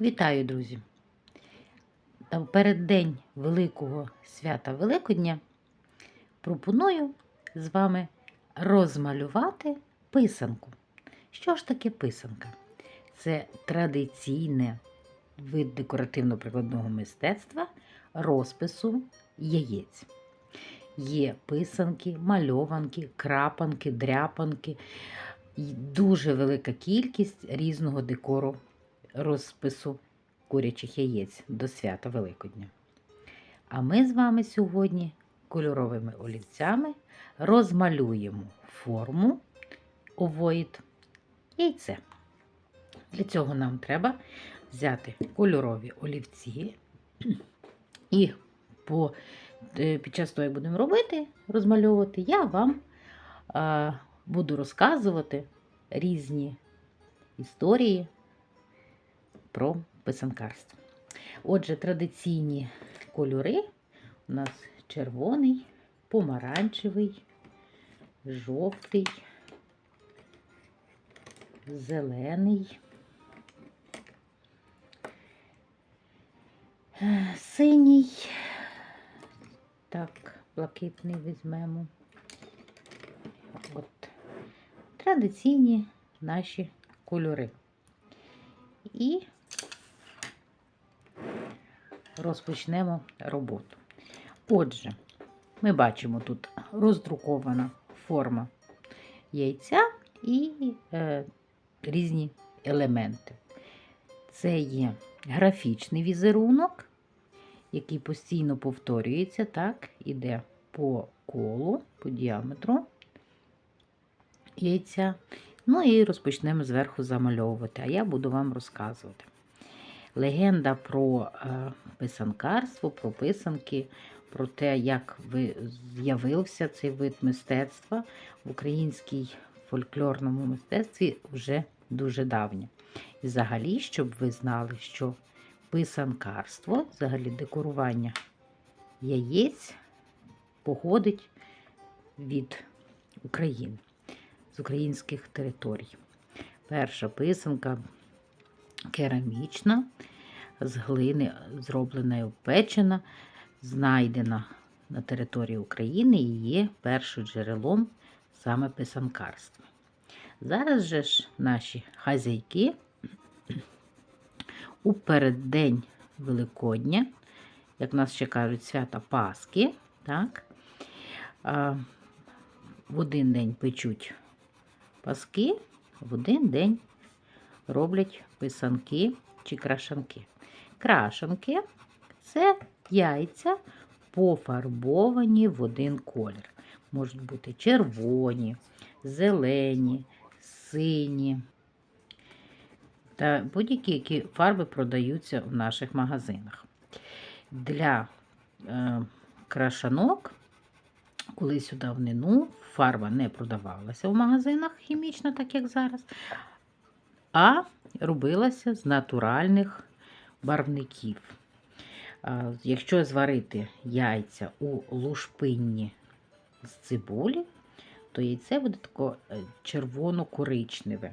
Вітаю, друзі! Та в переддень Великого свята Великодня пропоную з вами розмалювати писанку. Що ж таке писанка? Це традиційний вид декоративно-прикладного мистецтва розпису яєць. Є писанки, мальованки, крапанки, дряпанки, дуже велика кількість різного декору розпису курячих яєць до свята Великодня. А ми з вами сьогодні кольоровими олівцями розмалюємо форму овоїд яйце. Для цього нам треба взяти кольорові олівці і по, е, під час того, як будемо робити, розмальовувати, я вам а, буду розказувати різні історії про писанкарство. Отже, традиційні кольори у нас червоний, помаранчевий, жовтий, зелений, синій, так, блакитний візьмемо. От. Традиційні наші кольори. І розпочнемо роботу. Отже, ми бачимо тут роздрукована форма яйця і е, різні елементи. Це є графічний візерунок, який постійно повторюється, так, іде по колу, по діаметру яйця. Ну і розпочнемо зверху замальовувати, а я буду вам розказувати. Легенда про е, писанкарство, про писанки, про те, як ви з'явився цей вид мистецтва в українській фольклорному мистецтві вже дуже давня. І взагалі, щоб ви знали, що писанкарство, взагалі декорування яєць походить від України, з українських територій. Перша писанка керамічна, з глини зроблена і опечена, знайдена на території України і є першим джерелом саме писанкарства. Зараз же ж наші хазяйки у переддень Великодня, як нас ще кажуть, свята Пасхи, так, в один день печуть паски, в один день роблять писанки чи крашанки. Крашанки це яйця пофарбовані в один колір. Можуть бути червоні, зелені, сині. Та будь-які які фарби продаються в наших магазинах. Для е, крашанок, колись у давнину, фарба не продавалася в магазинах хімічно, так як зараз, а робилася з натуральних барвників. Якщо зварити яйця у лушпинні з цибулі, то яйце буде тако е, червоно-коричневе.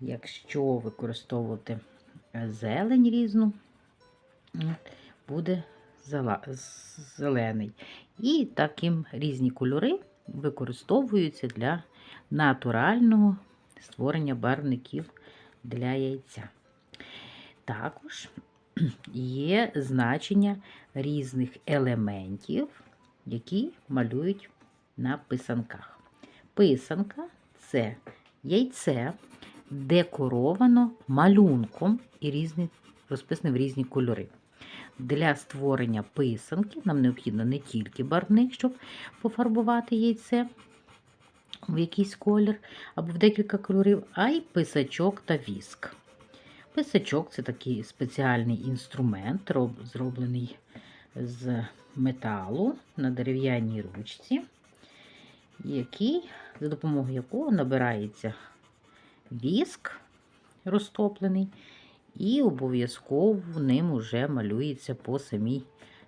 Якщо використовувати е, зелень різну, буде зелений. І таким різні кольори використовуються для натурального створення барвників для яйця. Також є значення різних елементів, які малюють на писанках. Писанка це яйце декоровано малюнком і різні, розписане в різні кольори. Для створення писанки нам необхідно не тільки барвник, щоб пофарбувати яйце, в якийсь колір або в декілька кольорів, а й писачок та віск. Писачок це такий спеціальний інструмент, зроблений з металу на дерев'яній ручці, який, за допомогою якого набирається віск розтоплений, і обов'язково ним уже малюється по самій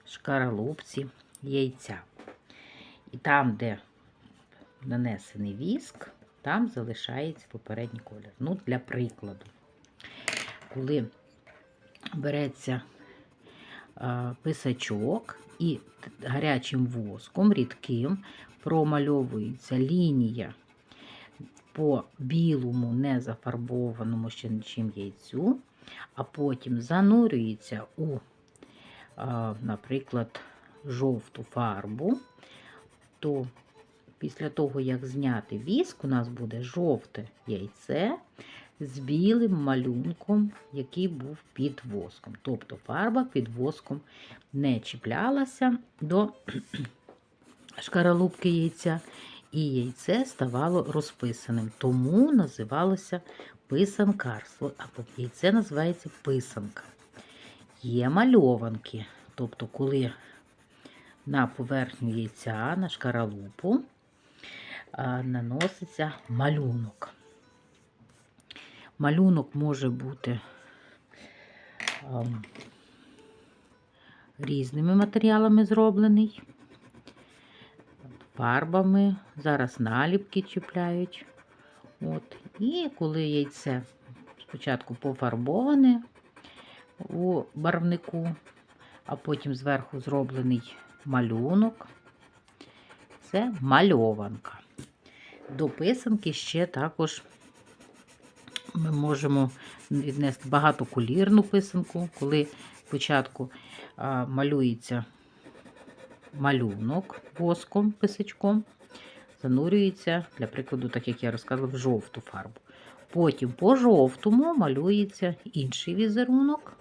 шкаралупці яйця. І там, де нанесений віск, там залишається попередній колір. Ну, Для прикладу, коли береться писачок і гарячим воском, рідким, промальовується лінія по білому, не зафарбованому ще нічим яйцю, а потім занурюється у, наприклад, жовту фарбу, то після того, як зняти віск, у нас буде жовте яйце з білим малюнком, який був під воском. Тобто фарба під воском не чіплялася до шкаралупки яйця, і яйце ставало розписаним. Тому називалося писанкарство, або яйце називається писанка. Є мальованки, тобто, коли на поверхню яйця, на шкаралупу, наноситься малюнок. Малюнок може бути різними матеріалами зроблений, фарбами, зараз наліпки чіпляють. От. І коли яйце спочатку пофарбоване у барвнику, а потім зверху зроблений малюнок, це мальованка. До писанки ще також ми можемо віднести багатокулірну писанку, коли спочатку малюється малюнок воском, писачком, занурюється, для прикладу, так як я розказувала, в жовту фарбу. Потім по жовтому малюється інший візерунок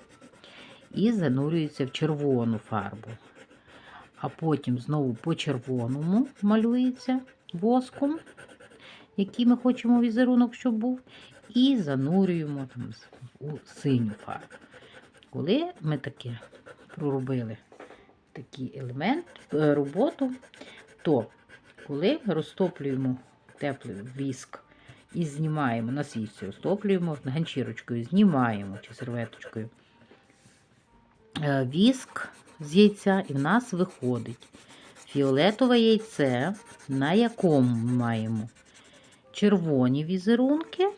і занурюється в червону фарбу. А потім знову по червоному малюється воском, який ми хочемо візерунок, щоб був, і занурюємо там у синю фарбу. Коли ми таке проробили такий елемент, е, роботу, то коли розтоплюємо теплий віск і знімаємо на свічці, розтоплюємо ганчірочкою, знімаємо чи серветочкою е, віск з яйця, і в нас виходить фіолетове яйце, на якому маємо червоні візерунки,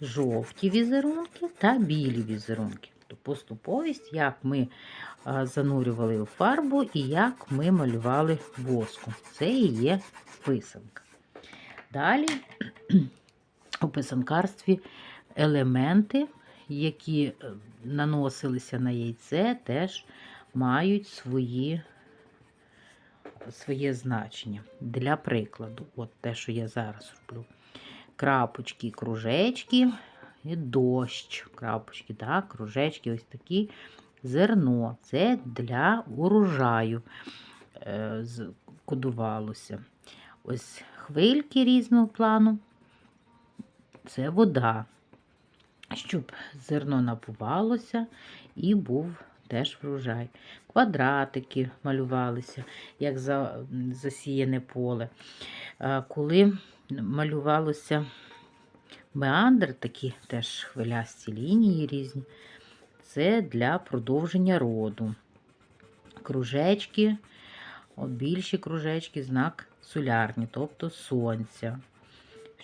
жовті візерунки та білі візерунки. Тобто поступовість, як ми занурювали у фарбу і як ми малювали воском. Це і є писанка. Далі у писанкарстві елементи, які е, наносилися на яйце, теж мають свої, своє значення. Для прикладу, от те, що я зараз роблю. Крапочки, кружечки і дощ. Крапочки, так, кружечки, ось такі зерно. Це для урожаю е, кодувалося. Ось хвильки різного плану. Це вода, щоб зерно напувалося і був теж врожай. Квадратики малювалися, як за, засіяне поле. Коли малювалося меандр, такі теж хвилясті лінії різні, це для продовження роду. Кружечки, більші кружечки, знак солярні, тобто сонця,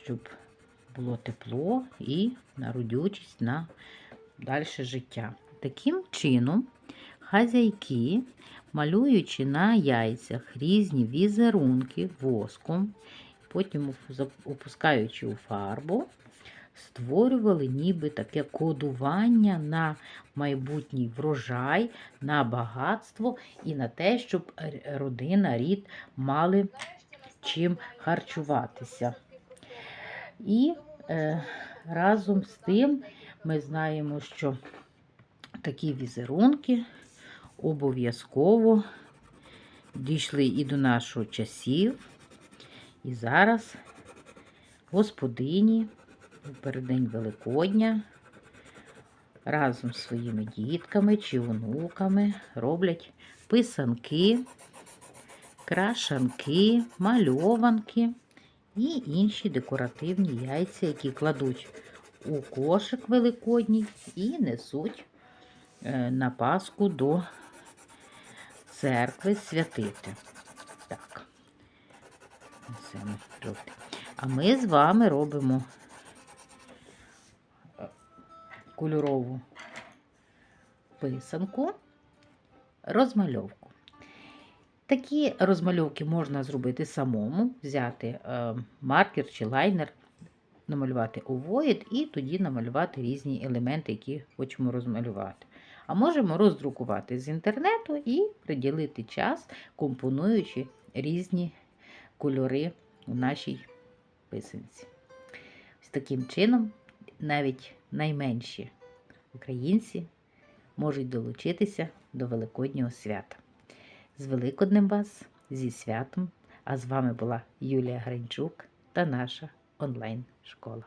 щоб було тепло і народючість на далі життя. Таким чином, хазяйки, малюючи на яйцях різні візерунки воском, потім опускаючи у фарбу, створювали ніби таке кодування на майбутній врожай, на багатство і на те, щоб родина, рід мали чим харчуватися. І е, разом з тим ми знаємо, що такі візерунки обов'язково дійшли і до нашого часів. І зараз господині у переддень Великодня разом з своїми дітками чи онуками роблять писанки, крашанки, мальованки і інші декоративні яйця, які кладуть у кошик великодній і несуть е, на Пасху до церкви святити. Так. Несемо трохи. А ми з вами робимо е, кольорову писанку, розмальовку. Такі розмальовки можна зробити самому, взяти е, маркер чи лайнер, намалювати у воїд і тоді намалювати різні елементи, які хочемо розмалювати. А можемо роздрукувати з інтернету і приділити час, компонуючи різні кольори у нашій писанці. Ось таким чином навіть найменші українці можуть долучитися до Великоднього свята. З Великоднем вас, зі святом! А з вами була Юлія Гринчук та наша онлайн-школа.